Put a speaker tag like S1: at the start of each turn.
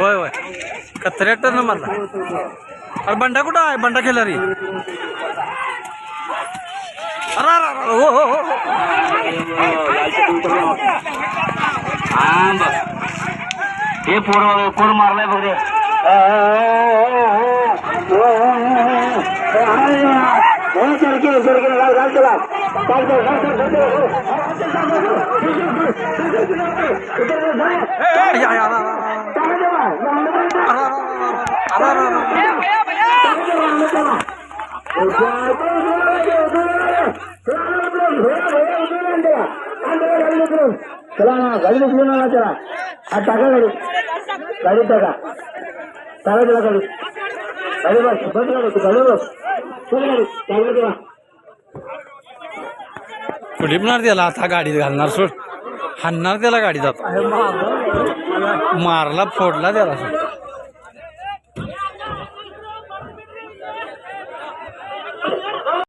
S1: होय होय. कचऱ्या टर्न मारला अरे बंडा कुठं आहे? बंडा खेळला रे अरे अरे, अरे, हो हो हो.
S2: हे पोर पोर मारलाय बघ रे
S1: अरे, अरे, अरे, अरे, अरे, अरे, अरे, अरे.
S2: चला ना गाडी उचलून ना चला हा टाका गाडी गाडी टाका टाका त्याला गाडी गाडी बस बस गाडी गाडी बस गाडी
S1: कुठे त्याला आता गाडीत घालणार सोड. हाणणार त्याला गाडीत आता. मारला फोडला त्याला.